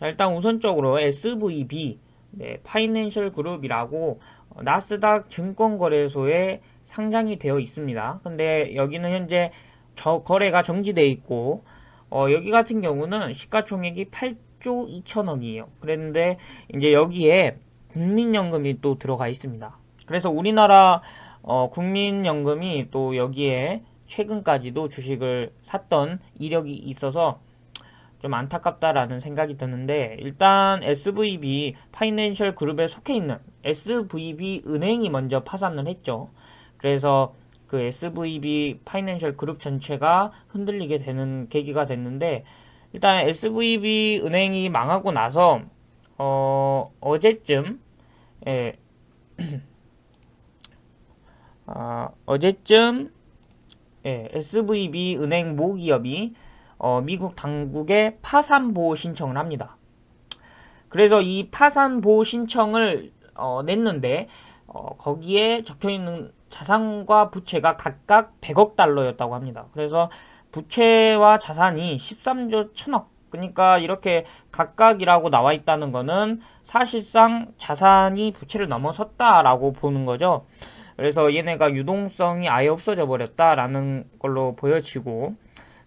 자, 일단 우선적으로 SVB, 네, 파이낸셜 그룹이라고 어, 나스닥 증권거래소에 상장이 되어 있습니다. 근데 여기는 현재 저 거래가 정지되어 있고, 어, 여기 같은 경우는 시가총액이 8조 2천억이에요. 그랬는데, 이제 여기에 국민연금이 또 들어가 있습니다. 그래서 우리나라 어, 국민연금이 또 여기에 최근까지도 주식을 샀던 이력이 있어서 좀 안타깝다라는 생각이 드는데 일단 SVB 파이낸셜 그룹에 속해 있는 SVB 은행이 먼저 파산을 했죠. 그래서 그 SVB 파이낸셜 그룹 전체가 흔들리게 되는 계기가 됐는데 일단 SVB 은행이 망하고 나서 어 어제쯤 예, 아, 어제쯤 예, SVB 은행 모기업이 어, 미국 당국에 파산 보호 신청을 합니다. 그래서 이 파산 보호 신청을 어, 냈는데 어, 거기에 적혀 있는 자산과 부채가 각각 100억 달러였다고 합니다. 그래서 부채와 자산이 13조 1000억. 그러니까 이렇게 각각이라고 나와 있다는 거는 사실상 자산이 부채를 넘어섰다라고 보는 거죠. 그래서 얘네가 유동성이 아예 없어져 버렸다라는 걸로 보여지고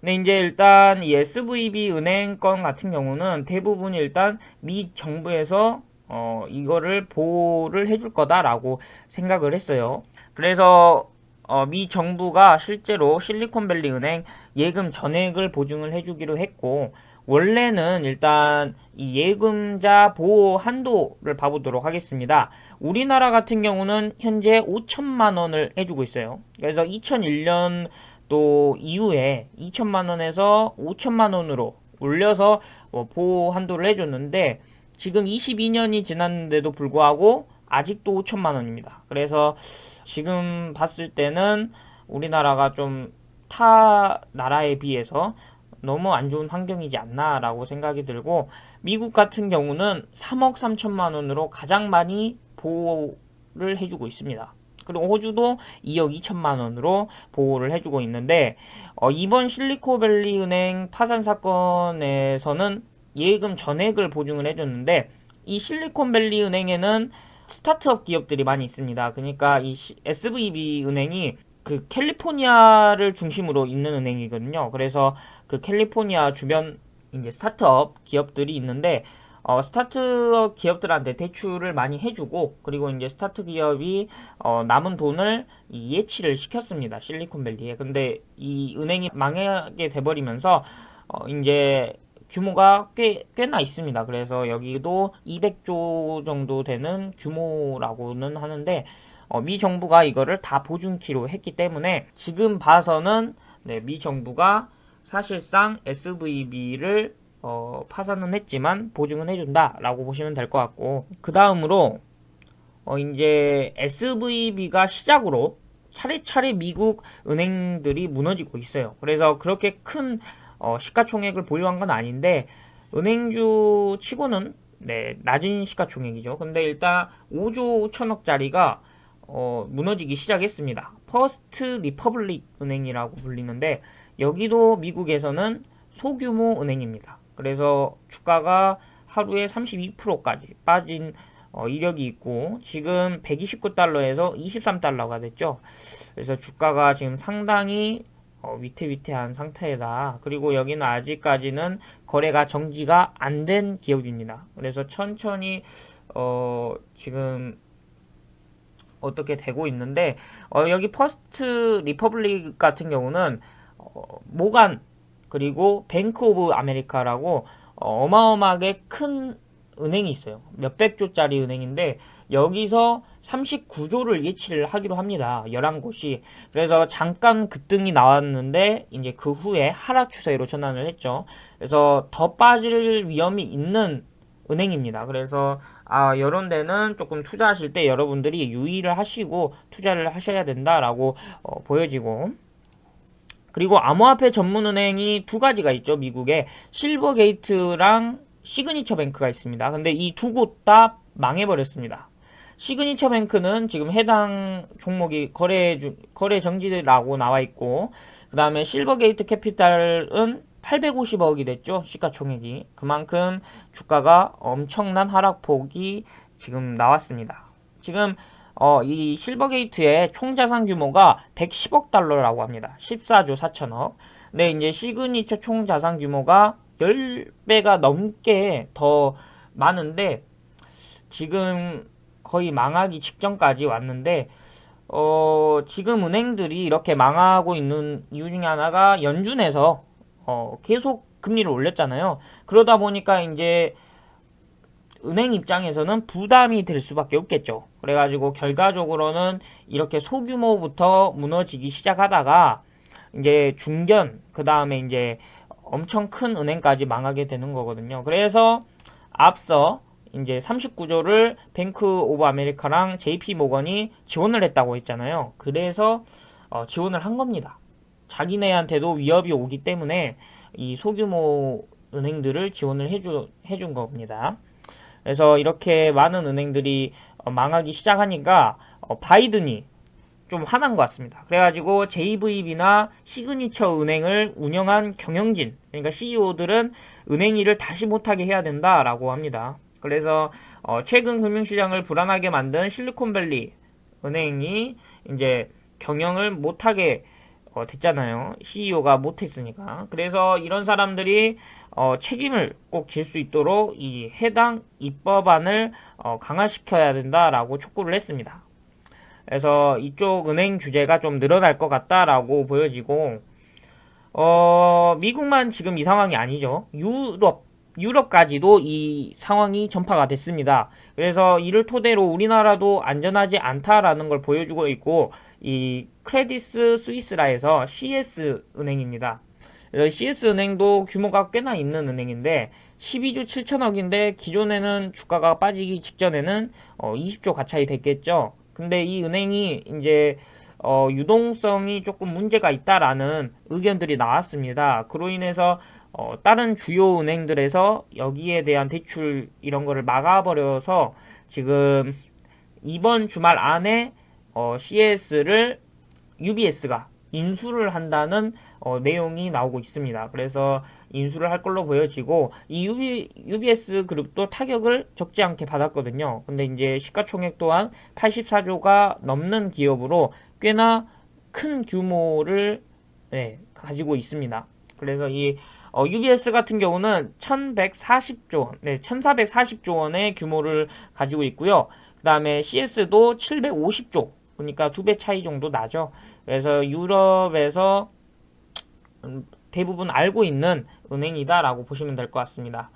근데 이제 일단 이 SVB 은행 건 같은 경우는 대부분 일단 미 정부에서 어 이거를 보호를 해줄 거다라고 생각을 했어요. 그래서 어, 미 정부가 실제로 실리콘밸리 은행 예금 전액을 보증을 해주기로 했고 원래는 일단 이 예금자 보호 한도를 봐보도록 하겠습니다. 우리나라 같은 경우는 현재 5천만 원을 해주고 있어요. 그래서 2001년 또 이후에 2천만 원에서 5천만 원으로 올려서 어, 보호 한도를 해줬는데 지금 22년이 지났는데도 불구하고 아직도 5천만 원입니다. 그래서 지금 봤을 때는 우리나라가 좀 타 나라에 비해서 너무 안 좋은 환경이지 않나라고 생각이 들고 미국 같은 경우는 3억 3천만 원으로 가장 많이 보호를 해주고 있습니다. 그리고 호주도 2억 2천만 원으로 보호를 해주고 있는데 어, 이번 실리코밸리 은행 파산 사건에서는 예금 전액을 보증을 해줬는데 이 실리콘밸리 은행에는 스타트업 기업들이 많이 있습니다. 그러니까 이 SVB 은행이 그 캘리포니아를 중심으로 있는 은행이거든요. 그래서 그 캘리포니아 주변 이제 스타트업 기업들이 있는데 어, 스타트업 기업들한테 대출을 많이 해주고 그리고 이제 스타트 기업이 어, 남은 돈을 이 예치를 시켰습니다 실리콘밸리에. 근데 이 은행이 망하게 돼버리면서 어, 이제 규모가 꽤 꽤나 있습니다. 그래서 여기도 200조 정도 되는 규모라고는 하는데 어, 미 정부가 이거를 다 보증키로 했기 때문에 지금 봐서는 네, 미 정부가 사실상 SVB를 어, 파산은 했지만 보증은 해준다라고 보시면 될 것 같고 그 다음으로 어, 이제 SVB가 시작으로 차례차례 미국 은행들이 무너지고 있어요. 그래서 그렇게 큰 어, 시가총액을 보유한 건 아닌데 은행주 치고는 네, 낮은 시가총액이죠. 근데 일단 5조 5천억짜리가 어, 무너지기 시작했습니다. 퍼스트 리퍼블릭 은행이라고 불리는데 여기도 미국에서는 소규모 은행입니다. 그래서 주가가 하루에 32%까지 빠진 어, 이력이 있고 지금 129달러에서 23달러가 됐죠. 그래서 주가가 지금 상당히 어, 위태위태한 상태다. 그리고 여기는 아직까지는 거래가 정지가 안 된 기업입니다. 그래서 천천히 어, 지금 어떻게 되고 있는데 어, 여기 퍼스트 리퍼블릭 같은 경우는 어, 모간 그리고 뱅크 오브 아메리카라고 어, 어마어마하게 큰 은행이 있어요. 몇백 조짜리 은행인데 여기서 39조를 예치를 하기로 합니다. 11곳이. 그래서 잠깐 급등이 나왔는데 이제 그 후에 하락 추세로 전환을 했죠. 그래서 더 빠질 위험이 있는 은행입니다. 그래서 아, 이런 데는 조금 투자하실 때 여러분들이 유의를 하시고 투자를 하셔야 된다라고 어, 보여지고 그리고 암호화폐 전문은행이 두 가지가 있죠. 미국에 실버게이트랑 시그니처 뱅크가 있습니다. 근데 이 두 곳 다 망해버렸습니다. 시그니처 뱅크는 지금 해당 종목이 거래 주, 거래 정지라고 나와 있고 그 다음에 실버게이트 캐피탈은 850억이 됐죠. 시가총액이. 그만큼 주가가 엄청난 하락폭이 지금 나왔습니다. 지금 어, 이 실버게이트의 총 자산 규모가 110억 달러라고 합니다. 14조 4천억. 근데 이제 시그니처 총 자산 규모가 10배가 넘게 더 많은데 지금 거의 망하기 직전까지 왔는데 어, 지금 은행들이 이렇게 망하고 있는 이유 중에 하나가 연준에서 어, 계속 금리를 올렸잖아요. 그러다 보니까 이제 은행 입장에서는 부담이 될 수밖에 없겠죠. 그래가지고 결과적으로는 이렇게 소규모부터 무너지기 시작하다가 이제 중견, 그 다음에 이제 엄청 큰 은행까지 망하게 되는 거거든요. 그래서 앞서 이제 39조를 뱅크 오브 아메리카랑 JP 모건이 지원을 했다고 했잖아요. 그래서 어, 지원을 한 겁니다. 자기네한테도 위협이 오기 때문에 이 소규모 은행들을 지원을 해주, 해준 겁니다. 그래서 이렇게 많은 은행들이 어, 망하기 시작하니까 어, 바이든이 좀 화난 것 같습니다. 그래가지고 JVB나 시그니처 은행을 운영한 경영진, 그러니까 CEO들은 은행 일을 다시 못하게 해야 된다라고 합니다. 그래서 어, 최근 금융시장을 불안하게 만든 실리콘밸리 은행이 이제 경영을 못하게 어, 됐잖아요. CEO가 못했으니까. 그래서 이런 사람들이 어, 책임을 꼭 질 수 있도록 이 해당 입법안을 어, 강화시켜야 된다라고 촉구를 했습니다. 그래서 이쪽 은행 규제가 좀 늘어날 것 같다라고 보여지고 어, 미국만 지금 이 상황이 아니죠. 유럽 유럽까지도 이 상황이 전파가 됐습니다. 그래서 이를 토대로 우리나라도 안전하지 않다라는 걸 보여주고 있고 이 크레디스 스위스라에서 CS 은행입니다. CS 은행도 규모가 꽤나 있는 은행인데 12조 7천억인데 기존에는 주가가 빠지기 직전에는 어 20조 가차이 됐겠죠. 근데 이 은행이 이제 어 유동성이 조금 문제가 있다라는 의견들이 나왔습니다. 그로 인해서 어 다른 주요 은행들에서 여기에 대한 대출 이런 거를 막아버려서 지금 이번 주말 안에 어 CS를 UBS가 인수를 한다는 어, 내용이 나오고 있습니다. 그래서 인수를 할 걸로 보여지고 이 UB, UBS 그룹도 타격을 적지 않게 받았거든요. 근데 이제 시가총액 또한 84조가 넘는 기업으로 꽤나 큰 규모를 네, 가지고 있습니다. 그래서 이 어, UBS 같은 경우는 1140조, 네, 1440조 원의 규모를 가지고 있고요. 그 다음에 CS도 750조, 그러니까 두 배 차이 정도 나죠. 그래서 유럽에서 대부분 알고 있는 은행이다라고 보시면 될 것 같습니다.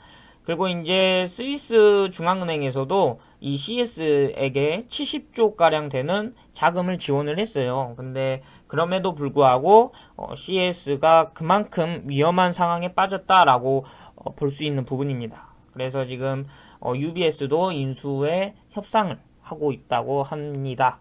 그리고 이제 스위스 중앙은행에서도 이 CS에게 70조 가량 되는 자금을 지원을 했어요. 근데 그럼에도 불구하고 어, CS가 그만큼 위험한 상황에 빠졌다라고 어, 볼수 있는 부분입니다. 그래서 지금 어, UBS도 인수에 협상을 하고 있다고 합니다.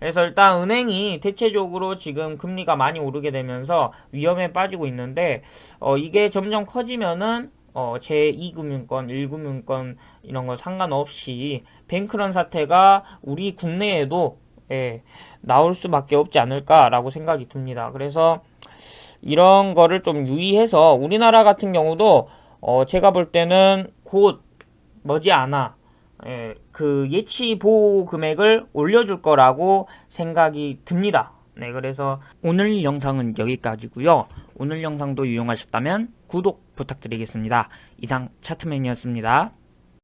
그래서 일단 은행이 대체적으로 지금 금리가 많이 오르게 되면서 위험에 빠지고 있는데 어, 이게 점점 커지면은 어, 제2금융권, 1금융권 이런 거 상관없이 뱅크런 사태가 우리 국내에도 예, 나올 수밖에 없지 않을까라고 생각이 듭니다. 그래서 이런 거를 좀 유의해서 우리나라 같은 경우도 어, 제가 볼 때는 곧 머지않아 예, 그 예치 보호 금액을 올려줄 거라고 생각이 듭니다. 네, 그래서 오늘 영상은 여기까지고요. 오늘 영상도 유용하셨다면 구독 부탁드리겠습니다. 이상 차트맨이었습니다.